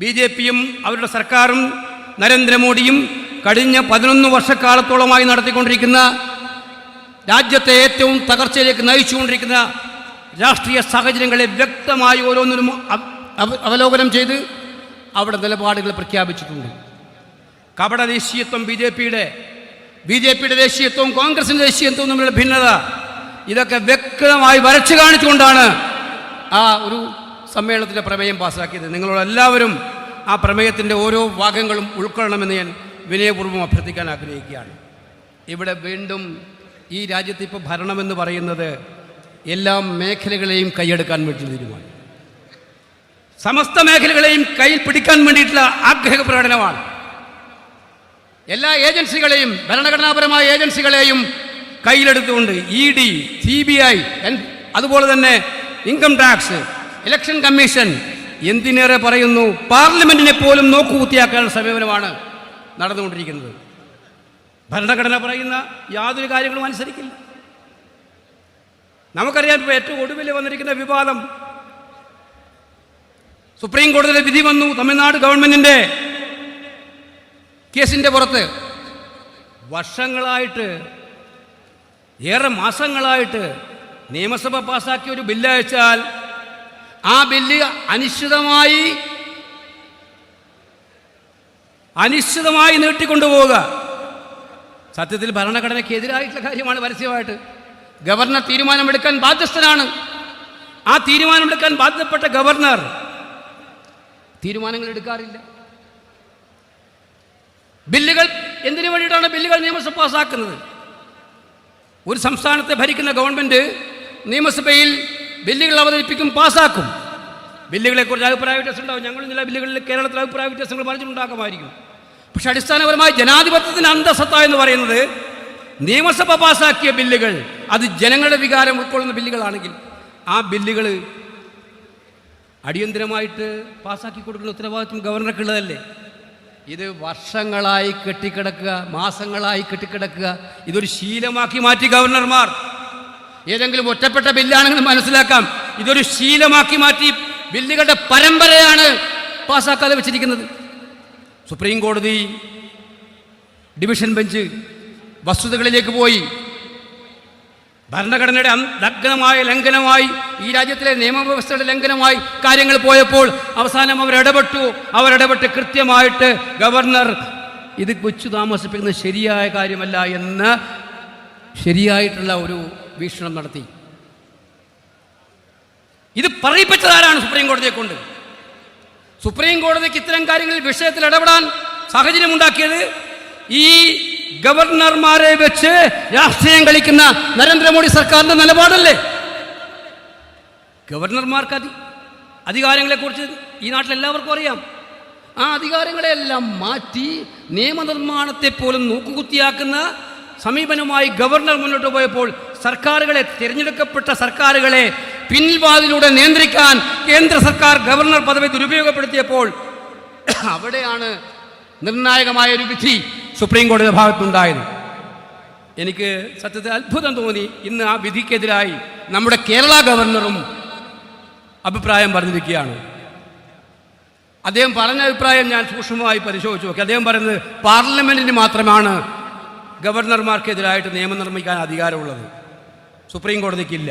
B J പിയും അവരുടെ സർക്കാരും നരേന്ദ്രമോദിയും കഴിഞ്ഞ പതിനൊന്ന് വർഷക്കാലത്തോളമായി നടത്തിക്കൊണ്ടിരിക്കുന്ന രാജ്യത്തെ ഏറ്റവും തകർച്ചയിലേക്ക് നയിച്ചുകൊണ്ടിരിക്കുന്ന രാഷ്ട്രീയ സാഹചര്യങ്ങളെ വ്യക്തമായി ഓരോന്നിനും അവ- അവ- അവലോകനം ചെയ്ത് അവിടെ നിലപാടുകൾ പ്രഖ്യാപിച്ചിട്ടുണ്ട്. കപട ദേശീയത്വം ബി ജെ പിയുടെ ബി ജെ പിയുടെ ദേശീയത്വവും കോൺഗ്രസിന്റെ ദേശീയത്വവും തമ്മിലുള്ള ഭിന്നത ഇതൊക്കെ വ്യക്തമായി വരച്ചു കാണിച്ചുകൊണ്ടാണ് ആ ഒരു സമ്മേളനത്തിന്റെ പ്രമേയം പാസ്സാക്കിയത് നിങ്ങളോട് എല്ലാവരും ആ പ്രമേയത്തിന്റെ ഓരോ ഭാഗങ്ങളും ഉൾക്കൊള്ളണമെന്ന് ഞാൻ വിനയപൂർവം അഭ്യർത്ഥിക്കാൻ ആഗ്രഹിക്കുകയാണ്. ഇവിടെ വീണ്ടും ഈ രാജ്യത്ത് ഇപ്പോൾ ഭരണമെന്ന് പറയുന്നത് എല്ലാ മേഖലകളെയും കൈയെടുക്കാൻ വേണ്ടിയുള്ള തീരുമാനം. സമസ്ത മേഖലകളെയും കയ്യിൽ പിടിക്കാൻ വേണ്ടിയിട്ടുള്ള ആഗ്രഹ പ്രകടനമാണ്. എല്ലാ ഏജൻസികളെയും ഭരണഘടനാപരമായ ഏജൻസികളെയും കയ്യിലെടുത്തുകൊണ്ട് E D C B I അതുപോലെ തന്നെ ഇൻകം ടാക്സ് ഇലക്ഷൻ കമ്മീഷൻ എന്തിനേറെ പറയുന്നു? പാർലമെന്റിനെ പോലും നോക്കുകുത്തിയാക്കാനുള്ള സമീപനമാണ് നടന്നുകൊണ്ടിരിക്കുന്നത്. ഭരണഘടന പറയുന്ന യാതൊരു കാര്യങ്ങളും അനുസരിക്കില്ല. നമുക്കറിയാം ഇപ്പോൾ ഏറ്റവും ഒടുവിൽ വന്നിരിക്കുന്ന വിവാദം. സുപ്രീം കോടതിയിലെ വിധി വന്നു. തമിഴ്നാട് ഗവൺമെന്റിന്റെ കേസിന്റെ പുറത്ത്. വർഷങ്ങളായിട്ട് ഏറെ മാസങ്ങളായിട്ട് നിയമസഭ പാസാക്കിയ ഒരു ബില്ല് അയച്ചാൽ ആ ബില്ല് അനിശ്ചിതമായി അനിശ്ചിതമായി നീട്ടിക്കൊണ്ടുപോവുക. സത്യത്തിൽ ഭരണഘടനയ്ക്ക് എതിരായിട്ടുള്ള കാര്യമാണ് പരസ്യമായിട്ട്. ഗവർണർ തീരുമാനമെടുക്കാൻ ബാധ്യസ്ഥനാണ്. ആ തീരുമാനമെടുക്കാൻ ബാധ്യപ്പെട്ട ഗവർണർ തീരുമാനങ്ങൾ എടുക്കാറില്ല ബില്ലുകൾ എന്തിനു വേണ്ടിയിട്ടാണ് ബില്ലുകൾ നിയമസഭ പാസ്സാക്കുന്നത് ഒരു സംസ്ഥാനത്തെ ഭരിക്കുന്ന ഗവൺമെന്റ് നിയമസഭയിൽ ബില്ലുകൾ അവതരിപ്പിക്കും പാസ്സാക്കും ബില്ലുകളെക്കുറിച്ച് അഭിപ്രായ വ്യത്യാസം ഉണ്ടാകും ഞങ്ങൾ ചില ബില്ലുകളിൽ കേരളത്തിൽ അഭിപ്രായ വ്യത്യാസങ്ങൾ പറഞ്ഞിട്ടുണ്ടാക്കുമായിരിക്കും. പക്ഷെ അടിസ്ഥാനപരമായി ജനാധിപത്യത്തിന് അന്തസത്ത എന്ന് പറയുന്നത് നിയമസഭ പാസാക്കിയ ബില്ലുകൾ അത് ജനങ്ങളുടെ വികാരം ഉൾക്കൊള്ളുന്ന ബില്ലുകളാണെങ്കിൽ ആ ബില്ലുകൾ അടിയന്തരമായിട്ട് പാസ്സാക്കി കൊടുക്കുന്ന ഉത്തരവാദിത്വം ഗവർണർക്കുള്ളതല്ലേ ഇത് വർഷങ്ങളായി കെട്ടിക്കിടക്കുക മാസങ്ങളായി കെട്ടിക്കിടക്കുക ഇതൊരു ശീലമാക്കി മാറ്റി ഗവർണർമാർ. ഏതെങ്കിലും ഒറ്റപ്പെട്ട ബില്ലാണെങ്കിൽ മനസ്സിലാക്കാം. ഇതൊരു ശീലമാക്കി മാറ്റി ബില്ലുകളുടെ പരമ്പരയാണ് പാസ്സാക്കാതെ വെച്ചിരിക്കുന്നത്. സുപ്രീം കോടതി ഡിവിഷൻ ബെഞ്ച് വസ്തുതകളിലേക്ക് പോയി. ഭരണഘടനയുടെ നഗ്നമായ ലംഘനമായി ഈ രാജ്യത്തിലെ നിയമവ്യവസ്ഥയുടെ ലംഘനമായി കാര്യങ്ങൾ പോയപ്പോൾ അവസാനം അവരിടപെട്ടു അവരിടപെട്ട് കൃത്യമായിട്ട് ഗവർണർ ഇത് കൊച്ചു താമസിപ്പിക്കുന്നത് ശരിയായ കാര്യമല്ല എന്ന് ശരിയായിട്ടുള്ള ഒരു വീക്ഷണം നടത്തി. ഇത് പറയിപ്പിച്ചതാരാണ് സുപ്രീം കോടതിയെ കൊണ്ട്? സുപ്രീം കോടതിക്ക് ഇത്തരം കാര്യങ്ങളിൽ വിഷയത്തിൽ ഇടപെടാൻ സാഹചര്യമുണ്ടാക്കിയത് ഈ ഗവർണർമാരെ വെച്ച് രാഷ്ട്രീയം കളിക്കുന്ന നരേന്ദ്രമോദി സർക്കാരിന്റെ നിലപാടല്ലേ? ഗവർണർമാർക്ക് അതി അധികാരങ്ങളെക്കുറിച്ച് ഈ നാട്ടിൽ എല്ലാവർക്കും അറിയാം. ആ അധികാരങ്ങളെല്ലാം മാറ്റി നിയമനിർമ്മാണത്തെ പോലും നോക്കുകുത്തിയാക്കുന്ന സമീപനമായി ഗവർണർ മുന്നോട്ട് പോയപ്പോൾ സർക്കാരുകളെ തിരഞ്ഞെടുക്കപ്പെട്ട സർക്കാരുകളെ പിൻവാതിലൂടെ നിയന്ത്രിക്കാൻ കേന്ദ്ര സർക്കാർ ഗവർണർ പദവി ദുരുപയോഗപ്പെടുത്തിയപ്പോൾ അവിടെയാണ് നിർണായകമായ ഒരു വിധി സുപ്രീം കോടതിയുടെ ഭാഗത്തുണ്ടായത്. എനിക്ക് സത്യത്തിൽ അത്ഭുതം തോന്നി. ഇന്ന് ആ വിധിക്കെതിരായി നമ്മുടെ കേരള ഗവർണറും അഭിപ്രായം പറഞ്ഞിരിക്കുകയാണ്. അദ്ദേഹം പറഞ്ഞ അഭിപ്രായം ഞാൻ സൂക്ഷ്മമായി പരിശോധിച്ചു നോക്കി. അദ്ദേഹം പറയുന്നത് പാർലമെന്റിന് മാത്രമാണ് ഗവർണർമാർക്കെതിരായിട്ട് നിയമം നിർമ്മിക്കാൻ അധികാരമുള്ളത് സുപ്രീം കോടതിക്കില്ല.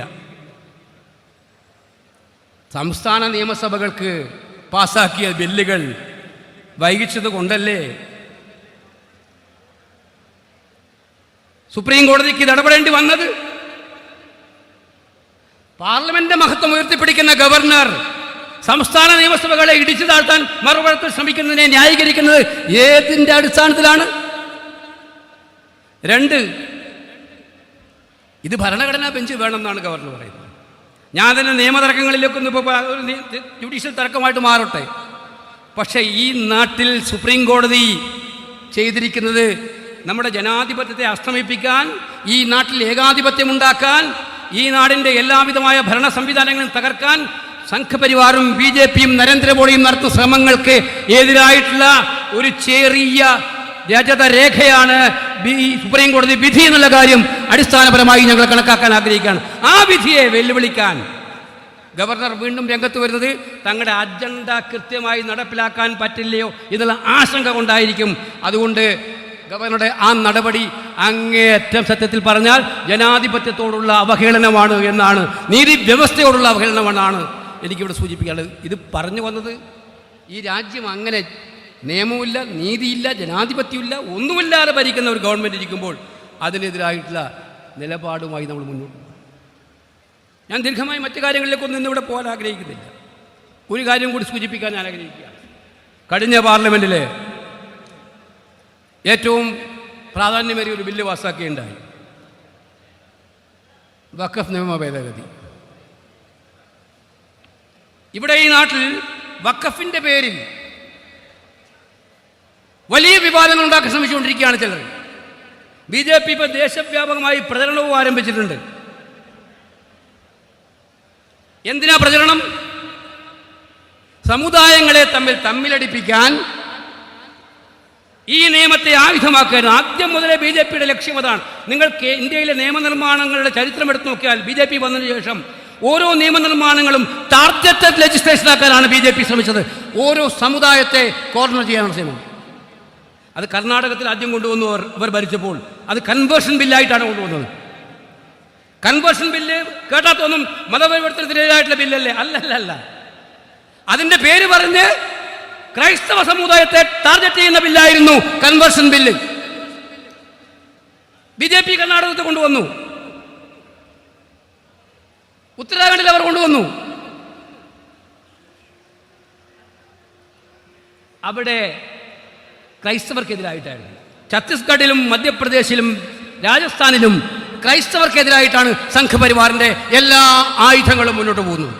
സംസ്ഥാന നിയമസഭകൾക്ക് പാസാക്കിയ ബില്ലുകൾ വൈകിച്ചത് കൊണ്ടല്ലേ? സുപ്രീം കോടതിക്ക് ഇടപെടേണ്ടി വന്നത്? പാർലമെന്റ് മഹത്വം ഉയർത്തിപ്പിടിക്കുന്ന ഗവർണർ സംസ്ഥാന നിയമസഭകളെ ഇടിച്ചു താഴ്ത്താൻ മറുപടത്തിൽ ശ്രമിക്കുന്നതിനെ ന്യായീകരിക്കുന്നത് ഏതിന്റെ അടിസ്ഥാനത്തിലാണ്? രണ്ട് ഇത് ഭരണഘടനാ ബെഞ്ച് വേണമെന്നാണ് ഗവർണർ പറയുന്നത്. ഞാൻ തന്നെ നിയമതർക്കങ്ങളിലേക്കൊന്നും ഇപ്പോൾ ഒരു നി- ജുഡീഷ്യൽ തർക്കമായിട്ട് മാറട്ടെ. പക്ഷേ ഈ നാട്ടിൽ സുപ്രീം കോടതി ചെയ്തിരിക്കുന്നത് നമ്മുടെ ജനാധിപത്യത്തെ അസ്തമിപ്പിക്കാൻ ഈ നാട്ടിൽ ഏകാധിപത്യം ഉണ്ടാക്കാൻ ഈ നാടിന്റെ എല്ലാവിധമായ ഭരണ സംവിധാനങ്ങളും തകർക്കാൻ സംഘപരിവാറും ബി ജെ പിയും നരേന്ദ്രമോദിയും നടത്തുന്ന ശ്രമങ്ങൾക്ക് എതിരായിട്ടുള്ള ഒരു ചെറിയ രജത രേഖയാണ് സുപ്രീം കോടതി വിധി എന്നുള്ള കാര്യം അടിസ്ഥാനപരമായി ഞങ്ങൾ കണക്കാക്കാൻ ആഗ്രഹിക്കുകയാണ്. ആ വിധിയെ വെല്ലുവിളിക്കാൻ ഗവർണർ വീണ്ടും രംഗത്ത് വരുന്നത് തങ്ങളുടെ അജണ്ട കൃത്യമായി നടപ്പിലാക്കാൻ പറ്റില്ലയോ എന്നുള്ള ആശങ്ക കൊണ്ടായിരിക്കും. അതുകൊണ്ട് ഗവർണറുടെ ആ നടപടി അങ്ങേയറ്റം സത്യത്തിൽ പറഞ്ഞാൽ ജനാധിപത്യത്തോടുള്ള അവഹേളനമാണ് എന്നാണ് നീതി വ്യവസ്ഥയോടുള്ള അവഹേളനമെന്നാണ് എനിക്കിവിടെ സൂചിപ്പിക്കാനുള്ളത്. ഇത് പറഞ്ഞു വന്നത് ഈ രാജ്യം അങ്ങനെ നിയമമില്ല നീതിയില്ല ജനാധിപത്യമില്ല ഒന്നുമില്ലാതെ ഭരിക്കുന്ന ഒരു ഗവൺമെന്റ് ഇരിക്കുമ്പോൾ അതിനെതിരായിട്ടുള്ള നിലപാടുമായി നമ്മൾ മുന്നോട്ട് ഞാൻ ദീർഘമായി മറ്റു കാര്യങ്ങളിലേക്കൊന്നും ഇന്നിവിടെ പോകാൻ ആഗ്രഹിക്കുന്നില്ല. ഒരു കാര്യം കൂടി സൂചിപ്പിക്കാൻ ഞാൻ ആഗ്രഹിക്കുകയാണ്. കഴിഞ്ഞ പാർലമെന്റിൽ ഏറ്റവും പ്രാധാന്യമേറിയ ഒരു ബില്ല് പാസ്സാക്കുകയുണ്ടായി വഖഫ് നിയമ ഭേദഗതി. ഇവിടെ ഈ നാട്ടിൽ വഖഫിന്റെ പേരിൽ വലിയ വിവാദങ്ങൾ ഉണ്ടാക്കാൻ ശ്രമിച്ചുകൊണ്ടിരിക്കുകയാണ് ചിലർ. ബി ജെ പി ഇപ്പോൾ ദേശവ്യാപകമായി പ്രചരണവും ആരംഭിച്ചിട്ടുണ്ട്. എന്തിനാ പ്രചരണം? സമുദായങ്ങളെ തമ്മിൽ തമ്മിലടിപ്പിക്കാൻ ഈ നിയമത്തെ ആയുധമാക്കാൻ ആദ്യം മുതലേ ബി ജെ പിയുടെ ലക്ഷ്യം അതാണ്. നിങ്ങൾ ഇന്ത്യയിലെ നിയമനിർമ്മാണങ്ങളുടെ ചരിത്രം എടുത്തു നോക്കിയാൽ ബി ജെ പി വന്നതിന് ശേഷം ഓരോ നിയമനിർമ്മാണങ്ങളും ടാർഗറ്റഡ് ലെജിസ്ലേഷൻ ആക്കാനാണ് ബി ജെ പി ശ്രമിച്ചത്. ഓരോ സമുദായത്തെ കോർണർ ചെയ്യാനാണ് ശ്രമം അത് കർണാടകത്തിൽ ആദ്യം കൊണ്ടുവന്നു അവർ ഭരിച്ചപ്പോൾ. അത് കൺവേർഷൻ ബില്ലായിട്ടാണ് കൊണ്ടുവന്നത്. കൺവേർഷൻ ബില്ല് കേട്ടാ തോന്നും മതപരിവർത്തനത്തിനെതിരായിട്ടുള്ള ബില്ലല്ലേ അല്ലല്ല അല്ല? അതിന്റെ പേര് പറഞ്ഞ് ക്രൈസ്തവ സമുദായത്തെ ടാർഗറ്റ് ചെയ്യുന്ന ബില്ലായിരുന്നു conversion bill B J P കർണാടകത്തിൽ കൊണ്ടുവന്നു. ഉത്തരാഖണ്ഡിൽ അവർ കൊണ്ടുവന്നു. അവിടെ ക്രൈസ്തവർക്കെതിരായിട്ടായിരുന്നു. ഛത്തീസ്ഗഡിലും മധ്യപ്രദേശിലും രാജസ്ഥാനിലും ക്രൈസ്തവർക്കെതിരായിട്ടാണ് സംഘപരിവാറിന്റെ എല്ലാ ആയുധങ്ങളും മുന്നോട്ട് പോകുന്നത്.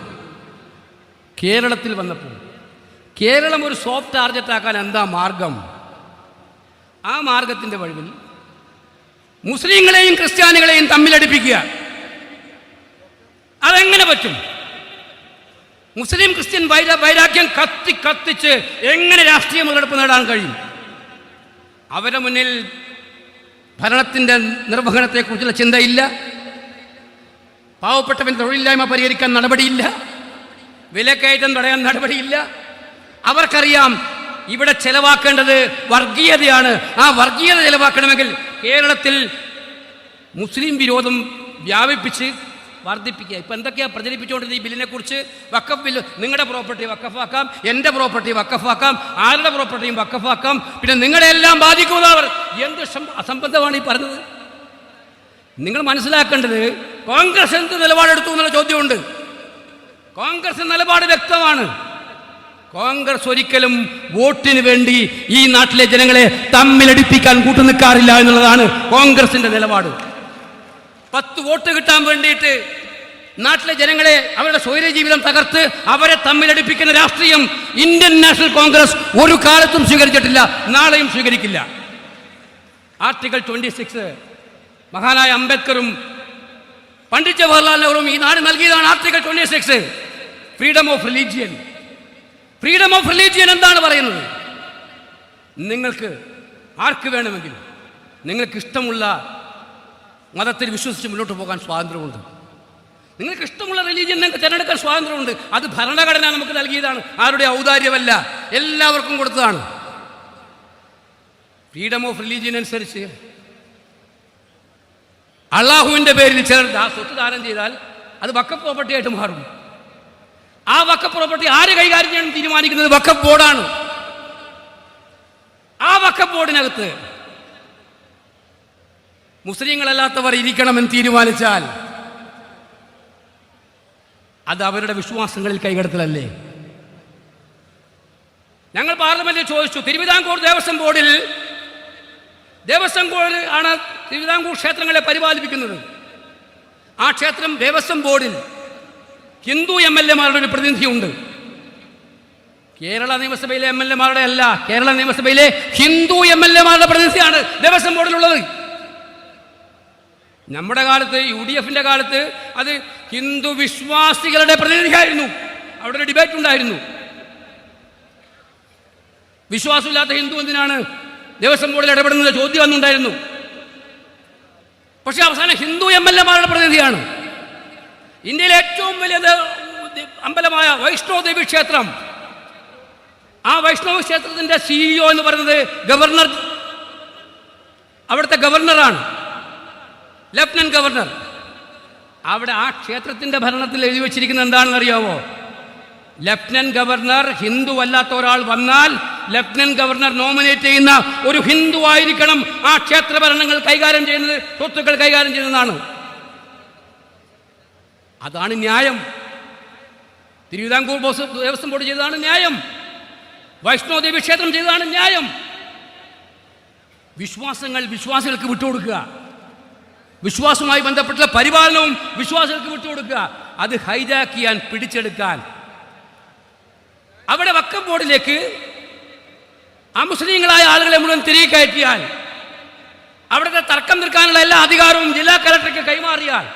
കേരളത്തിൽ വന്നപ്പോൾ കേരളം ഒരു സോഫ്റ്റ് ടാർഗറ്റ് ആക്കാൻ എന്താ മാർഗം? ആ മാർഗത്തിന്റെ വഴിവിൽ മുസ്ലിങ്ങളെയും ക്രിസ്ത്യാനികളെയും തമ്മിലടിപ്പിക്കുക. അതെങ്ങനെ പറ്റും? മുസ്ലിം ക്രിസ്ത്യൻ വൈര വൈരാഗ്യം കത്തി കത്തിച്ച് എങ്ങനെ രാഷ്ട്രീയ മുതലെടുപ്പ് നേടാൻ കഴിയും? അവരുടെ മുന്നിൽ ഭരണത്തിന്റെ നിർവഹണത്തെക്കുറിച്ചുള്ള ചിന്തയില്ല. പാവപ്പെട്ടവൻ തൊഴിലില്ലായ്മ പരിഹരിക്കാൻ നടപടിയില്ല. വിലക്കയറ്റം തടയാൻ നടപടിയില്ല. അവർക്കറിയാം ഇവിടെ ചെലവാക്കേണ്ടത് വർഗീയതയാണ്. ആ വർഗീയത ചെലവാക്കണമെങ്കിൽ കേരളത്തിൽ മുസ്ലിം വിരോധം വ്യാപിപ്പിച്ച് വർദ്ധിപ്പിക്കുക. ഇപ്പം എന്തൊക്കെയാണ് പ്രചരിപ്പിച്ചുകൊണ്ടിരുന്ന ഈ ബില്ലിനെക്കുറിച്ച്? വക്കഫ് ബില്ല്. നിങ്ങളുടെ പ്രോപ്പർട്ടി വക്കഫാക്കാം എന്റെ പ്രോപ്പർട്ടി വക്കഫാക്കാം ആരുടെ പ്രോപ്പർട്ടിയും വക്കഫാക്കാം പിന്നെ നിങ്ങളെ എല്ലാം ബാധിക്കുന്നവർ എന്ത് അസംബന്ധമാണ് ഈ പറഞ്ഞത്? നിങ്ങൾ മനസ്സിലാക്കേണ്ടത് കോൺഗ്രസ് എന്ത് നിലപാടെടുത്തു എന്നുള്ള ചോദ്യമുണ്ട്. കോൺഗ്രസ് നിലപാട് വ്യക്തമാണ്. കോൺഗ്രസ് ഒരിക്കലും വോട്ടിന് വേണ്ടി ഈ നാട്ടിലെ ജനങ്ങളെ തമ്മിലടിപ്പിക്കാൻ കൂട്ടുനിൽക്കാറില്ല എന്നുള്ളതാണ് കോൺഗ്രസിന്റെ നിലപാട്. പത്ത് വോട്ട് കിട്ടാൻ വേണ്ടിയിട്ട് നാട്ടിലെ ജനങ്ങളെ അവരുടെ സ്വൈര ജീവിതം തകർത്ത് അവരെ തമ്മിലടിപ്പിക്കുന്ന രാഷ്ട്രീയം ഇന്ത്യൻ നാഷണൽ കോൺഗ്രസ് ഒരു കാലത്തും സ്വീകരിച്ചിട്ടില്ല നാളെയും സ്വീകരിക്കില്ല. ആർട്ടിക്കിൾ ട്വന്റി സിക്സ് മഹാനായ അംബേദ്കറും പണ്ഡിറ്റ് ജവഹർലാൽ നെഹ്റുവും ഈ നാട് നൽകിയതാണ് article twenty six freedom of religion. Freedom of religion എന്താണ് പറയുന്നത്? നിങ്ങൾക്ക് ആർക്ക് വേണമെങ്കിലും നിങ്ങൾക്ക് ഇഷ്ടമുള്ള മതത്തിൽ വിശ്വസിച്ച് മുന്നോട്ട് പോകാൻ സ്വാതന്ത്ര്യമുണ്ട്. നിങ്ങൾക്ക് ഇഷ്ടമുള്ള റിലീജിയൻ നിങ്ങൾക്ക് തിരഞ്ഞെടുക്കാൻ സ്വാതന്ത്ര്യമുണ്ട്. അത് ഭരണഘടന നമുക്ക് നൽകിയതാണ്. ആരുടെ ഔദാര്യമല്ല. എല്ലാവർക്കും കൊടുത്തതാണ്. ഫ്രീഡം ഓഫ് റിലീജിയൻ അനുസരിച്ച് അള്ളാഹുവിന്റെ പേരിൽ ചിലർ സ്വത്ത് ദാനം ചെയ്താൽ അത് വക്ക പ്രോപ്പർട്ടി ആയിട്ട് മാറും. ആ വക്ക പ്രോപ്പർട്ടി ആര് കൈകാര്യം ചെയ്യാൻ തീരുമാനിക്കുന്നത് വക്ക ബോർഡാണ് ആ വക്ക ബോർഡിനകത്ത് മുസ്ലിങ്ങളല്ലാത്തവർ ഇരിക്കണമെന്ന് തീരുമാനിച്ചാൽ അത് അവരുടെ വിശ്വാസങ്ങളിൽ കൈകടത്തലല്ലേ? ഞങ്ങൾ പാർലമെന്റിൽ ചോദിച്ചു തിരുവിതാംകൂർ ദേവസ്വം ബോർഡിൽ ദേവസ്വം ബോർഡ് ആണ് തിരുവിതാംകൂർ ക്ഷേത്രങ്ങളെ പരിപാലിപ്പിക്കുന്നത്. ആ ക്ഷേത്രം ദേവസ്വം ബോർഡിൽ ഹിന്ദു എം എൽ എമാരുടെ ഒരു പ്രതിനിധിയുണ്ട്. കേരള നിയമസഭയിലെ എം എൽ എമാരുടെ അല്ല കേരള നിയമസഭയിലെ ഹിന്ദു എം എൽ എമാരുടെ പ്രതിനിധിയാണ് ദേവസ്വം ബോർഡിലുള്ളത്. നമ്മുടെ കാലത്ത് യു ഡി എഫിന്റെ കാലത്ത് അത് ഹിന്ദു വിശ്വാസികളുടെ പ്രതിനിധിയായിരുന്നു. അവിടെ ഒരു ഡിബേറ്റ് ഉണ്ടായിരുന്നു. വിശ്വാസമില്ലാത്ത ഹിന്ദു എന്തിനാണ് ദേവസ്വം ബോർഡിൽ ഇടപെടുന്നത് ചോദ്യം അന്നുണ്ടായിരുന്നു. പക്ഷേ അവസാനം ഹിന്ദു എം എൽ എമാരുടെ പ്രതിനിധിയാണ്. ഇന്ത്യയിലെ ഏറ്റവും വലിയ അമ്പലമായ വൈഷ്ണവ ദേവി ക്ഷേത്രം. ആ വൈഷ്ണവ ക്ഷേത്രത്തിന്റെ സിഇഒ എന്ന് പറയുന്നത് ഗവർണർ അവിടുത്തെ ഗവർണറാണ്. ലഫ്റ്റനന്റ് ഗവർണർ അവിടെ ആ ക്ഷേത്രത്തിന്റെ ഭരണത്തിൽ എഴുതി വെച്ചിരിക്കുന്നത് എന്താണെന്ന് അറിയാവോ? ലഫ്റ്റനന്റ് ഗവർണർ ഹിന്ദു അല്ലാത്ത ഒരാൾ വന്നാൽ ലഫ്റ്റനന്റ് ഗവർണർ നോമിനേറ്റ് ചെയ്യുന്ന ഒരു ഹിന്ദു ആയിരിക്കണം ആ ക്ഷേത്ര ഭരണങ്ങൾ കൈകാര്യം ചെയ്യുന്നത് സ്വത്തുക്കൾ കൈകാര്യം ചെയ്യുന്നതാണ്. അതാണ് ന്യായം. തിരുവിതാംകൂർ ബോസ് ദേവസ്വം ബോർഡ് ചെയ്തതാണ് ന്യായം. വൈഷ്ണോദേവി ക്ഷേത്രം ചെയ്തതാണ് ന്യായം. വിശ്വാസങ്ങൾ വിശ്വാസികൾക്ക് വിട്ടുകൊടുക്കുക. വിശ്വാസവുമായി ബന്ധപ്പെട്ടുള്ള പരിപാലനവും വിശ്വാസികൾക്ക് വിട്ടുകൊടുക്കുക. അത് ഹൈജാക്ക് ചെയ്യാൻ പിടിച്ചെടുക്കാൻ. അവിടെ വക്കം ബോർഡിലേക്ക് അമുസ്ലിങ്ങളായ ആളുകളെ മുഴുവൻ തിരികെ കയറ്റിയാൽ അവിടുത്തെ തർക്കം നിൽക്കാനുള്ള എല്ലാ അധികാരവും ജില്ലാ കലക്ടർക്ക് കൈമാറിയാൽ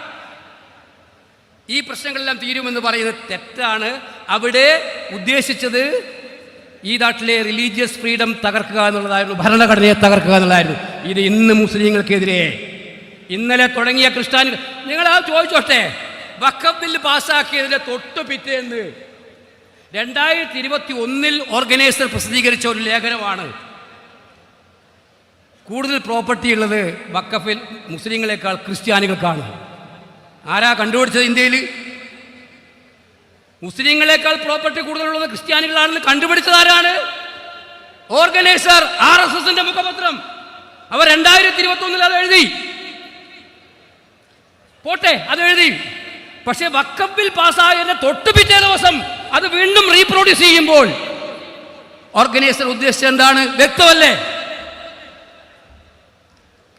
ഈ പ്രശ്നങ്ങളെല്ലാം തീരുമെന്ന് പറയുന്നത് തെറ്റാണ്. അവിടെ ഉദ്ദേശിച്ചത് ഈ നാട്ടിലെ റിലീജിയസ് ഫ്രീഡം തകർക്കുക എന്നുള്ളതായിരുന്നു ഭരണഘടനയെ തകർക്കുക എന്നുള്ളതായിരുന്നു. ഇത് ഇന്ന് മുസ്ലിങ്ങൾക്കെതിരെ ഇന്നലെ തുടങ്ങിയ ക്രിസ്ത്യാനി നിങ്ങൾ ആ ചോദിച്ചോട്ടെ? വക്കഫ് ബില്ല് പാസ്സാക്കിയതിന്റെ തൊട്ട് പിറ്റേന്ന് രണ്ടായിരത്തി ഇരുപത്തി ഒന്നിൽ ഓർഗനൈസർ പ്രസിദ്ധീകരിച്ച ഒരു ലേഖനമാണ്. കൂടുതൽ പ്രോപ്പർട്ടി ഉള്ളത് വക്കഫിൽ മുസ്ലിങ്ങളെക്കാൾ ക്രിസ്ത്യാനികൾക്കാണ്. ആരാ കണ്ടുപിടിച്ചത് ഇന്ത്യയിൽ മുസ്ലിങ്ങളെക്കാൾ പ്രോപ്പർട്ടി കൂടുതലുള്ളത് ക്രിസ്ത്യാനികളാണെന്ന് കണ്ടുപിടിച്ചത് ആരാണ്? ഓർഗനൈസർ ആർ എസ് എസിന്റെ മുഖപത്രം. അവർ രണ്ടായിരത്തി ഇരുപത്തി ഒന്നിൽ അത് എഴുതി. പോട്ടെ അത് എഴുതി. പക്ഷെ വക്കപ്പിൽ പാസ്സായതിന്റെ തൊട്ട് പിറ്റേ ദിവസം അത് വീണ്ടും റീപ്രൊഡ്യൂസ് ചെയ്യുമ്പോൾ ഓർഗനൈസർ ഉദ്ദേശിച്ചത് എന്താണ്? വ്യക്തമല്ലേ?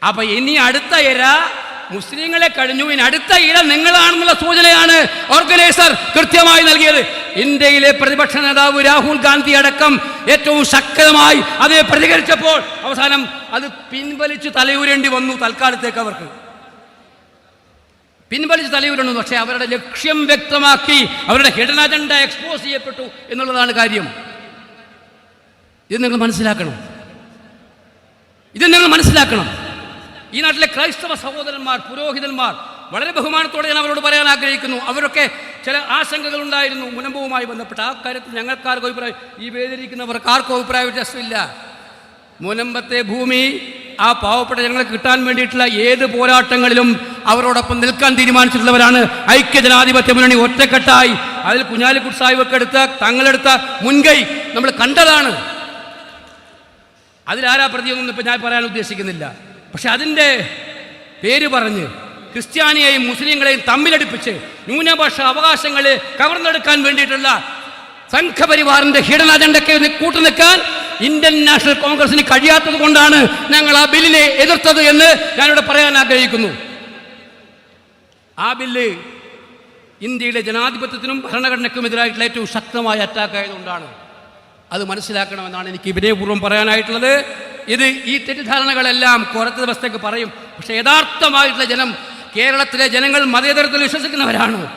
അപ്പൊ ഇനി അടുത്ത ഇര മുസ്ലിങ്ങളെ കഴിഞ്ഞു. ഇനി അടുത്ത ഇര നിങ്ങളാണെന്നുള്ള സൂചനയാണ് ഓർഗനൈസർ കൃത്യമായി നൽകിയത്. ഇന്ത്യയിലെ പ്രതിപക്ഷ നേതാവ് രാഹുൽ ഗാന്ധി അടക്കം ഏറ്റവും ശക്തമായി അതിനെ പ്രതികരിച്ചപ്പോൾ അവസാനം അത് പിൻവലിച്ചു തലയൂരേണ്ടി വന്നു തൽക്കാലത്തേക്ക് അവർക്ക്. പിൻവലിച്ച് തലയൂരണു പക്ഷേ അവരുടെ ലക്ഷ്യം വ്യക്തമാക്കി അവരുടെ ഹിഡൻ എക്സ്പോസ് ചെയ്യപ്പെട്ടു എന്നുള്ളതാണ് കാര്യം. ഇത് നിങ്ങൾ മനസ്സിലാക്കണം. ഇത് നിങ്ങൾ മനസ്സിലാക്കണം. ഈ നാട്ടിലെ ക്രൈസ്തവ സഹോദരന്മാർ പുരോഹിതന്മാർ വളരെ ബഹുമാനത്തോടെ ഞാൻ അവരോട് പറയാൻ ആഗ്രഹിക്കുന്നു. അവരൊക്കെ ചില ആശങ്കകൾ ഉണ്ടായിരുന്നു. മുനമ്പവുമായി ബന്ധപ്പെട്ട് ആ കാര്യത്തിൽ ഞങ്ങൾക്കാർക്കും അഭിപ്രായം ഈ വേദിയിരിക്കുന്നവർക്ക് ആർക്കും അഭിപ്രായ വ്യത്യാസമില്ല. മുനമ്പത്തെ ഭൂമി ആ പാവപ്പെട്ട ജനങ്ങളെ കിട്ടാൻ വേണ്ടിയിട്ടുള്ള ഏത് പോരാട്ടങ്ങളിലും അവരോടൊപ്പം നിൽക്കാൻ തീരുമാനിച്ചിട്ടുള്ളവരാണ് ഐക്യജനാധിപത്യ മുന്നണി ഒറ്റക്കെട്ടായി. അതിൽ കുഞ്ഞാലിക്കുട്ട് സാഹിബൊക്കെ എടുത്ത തങ്ങളെടുത്ത മുൻകൈ നമ്മൾ കണ്ടതാണ്. അതിലാരാ പ്രതിയൊന്നും ഇപ്പം ഞാൻ പറയാൻ ഉദ്ദേശിക്കുന്നില്ല. പക്ഷെ അതിന്റെ പേര് പറഞ്ഞ് ക്രിസ്ത്യാനിയെയും മുസ്ലിങ്ങളെയും തമ്മിലടിപ്പിച്ച് ന്യൂനപക്ഷ അവകാശങ്ങളെ കവർന്നെടുക്കാൻ വേണ്ടിയിട്ടുള്ള സംഘപരിവാറിന്റെ ഹിഡൻ അജണ്ടയ്ക്ക് കൂട്ടുനിൽക്കാൻ ഇന്ത്യൻ നാഷണൽ കോൺഗ്രസിന് കഴിയാത്തത് കൊണ്ടാണ് ഞങ്ങൾ ആ ബില്ലിനെ എതിർത്തത് എന്ന് ഞാനിവിടെ പറയാൻ ആഗ്രഹിക്കുന്നു. ആ ബില്ല് ഇന്ത്യയിലെ ജനാധിപത്യത്തിനും ഭരണഘടനയ്ക്കും എതിരായിട്ടുള്ള ഏറ്റവും ശക്തമായ അറ്റാക്ക് ആയതുകൊണ്ടാണ്. അത് മനസ്സിലാക്കണമെന്നാണ് എനിക്ക് വിനയപൂർവം പറയാനായിട്ടുള്ളത്. ഇത് ഈ തെറ്റിദ്ധാരണകളെല്ലാം കുറച്ച് ദിവസത്തേക്ക് പറയും. പക്ഷേ യഥാർത്ഥമായിട്ടുള്ള ജനം കേരളത്തിലെ ജനങ്ങൾ മതേതരത്തിൽ വിശ്വസിക്കുന്നവരാണ്.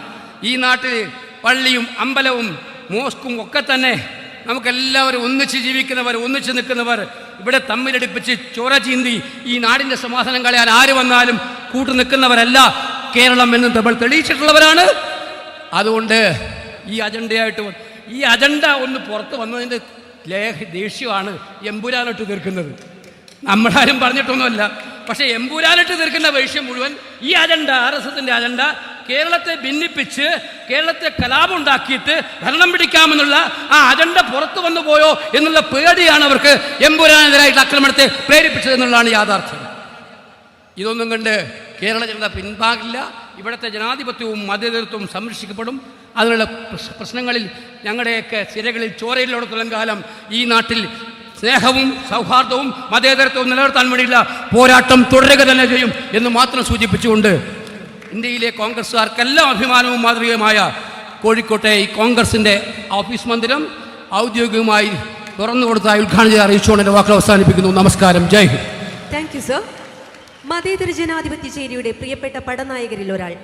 ഈ നാട്ടിൽ പള്ളിയും അമ്പലവും മോസ്കും ഒക്കെ തന്നെ നമുക്കെല്ലാവരും ഒന്നിച്ച് ജീവിക്കുന്നവർ ഒന്നിച്ച് നിൽക്കുന്നവർ ഇവിടെ തമ്മിലടിപ്പിച്ച് ചോര ചീന്തി ഈ നാടിന്റെ സമാധാനം കളയാൻ ആര് വന്നാലും കൂട്ടു നിൽക്കുന്നവരല്ല. കേരളം എന്ന് നമ്മൾ തെളിയിച്ചിട്ടുള്ളവരാണ്. അതുകൊണ്ട് ഈ അജണ്ടയായിട്ട് ഈ അജണ്ട ഒന്ന് പുറത്ത് വന്നതിന്റെ ലേഖ ദേഷ്യമാണ് എമ്പുരാനിട്ട് തീർക്കുന്നത്. നമ്മളാരും പറഞ്ഞിട്ടൊന്നുമല്ല. പക്ഷേ എമ്പുരാനിട്ട് തീർക്കുന്ന വേഷ്യം മുഴുവൻ ഈ അജണ്ട ആർ എസ് എസിന്റെ അജണ്ട കേരളത്തെ ഭിന്നിപ്പിച്ച് കേരളത്തെ കലാപമുണ്ടാക്കിയിട്ട് ഭരണം പിടിക്കാമെന്നുള്ള ആ അജണ്ട പുറത്തു വന്നു പോയോ എന്നുള്ള പേടിയാണ് അവർക്ക് എമ്പുരാനെതിരായിട്ടുള്ള ആക്രമണത്തെ പ്രേരിപ്പിച്ചത് എന്നുള്ളതാണ് യാഥാർത്ഥ്യം. ഇതൊന്നും കണ്ട് കേരള ജനത പിൻഭാഗില്ല ഇവിടുത്തെ ജനാധിപത്യവും മതേതരത്വവും സംരക്ഷിക്കപ്പെടും. അതിനുള്ള പ്രശ്നങ്ങളിൽ ഞങ്ങളുടെയൊക്കെ സിരകളിൽ ചോരയിലോടത്തോളം കാലം ഈ നാട്ടിൽ സ്നേഹവും സൗഹാർദ്ദവും മതേതരത്വവും നിലനിർത്താൻ വേണ്ടിയുള്ള പോരാട്ടം തുടരുക തന്നെ ചെയ്യും എന്ന് മാത്രം സൂചിപ്പിച്ചുകൊണ്ട് ഇന്ത്യയിലെ കോൺഗ്രസ്സുകാർക്കെല്ലാം അഭിമാനവും മാതൃകയുമായ കോഴിക്കോട്ടെ ഈ കോൺഗ്രസിന്റെ ഓഫീസ് മന്ദിരം ഔദ്യോഗികമായി തുറന്നു കൊടുത്തായി ഉദ്ഘാടനം ചെയ്ത് അറിയിച്ചുകൊണ്ട് എന്റെ വാക്കുകൾ അവസാനിപ്പിക്കുന്നു. നമസ്കാരം. ജയ് ഹിന്ദ്. താങ്ക് യു സർ മതേതര ജനാധിപത്യ ചേരിയുടെ പ്രിയപ്പെട്ട പടനായകരിൽ ഒരാൾ.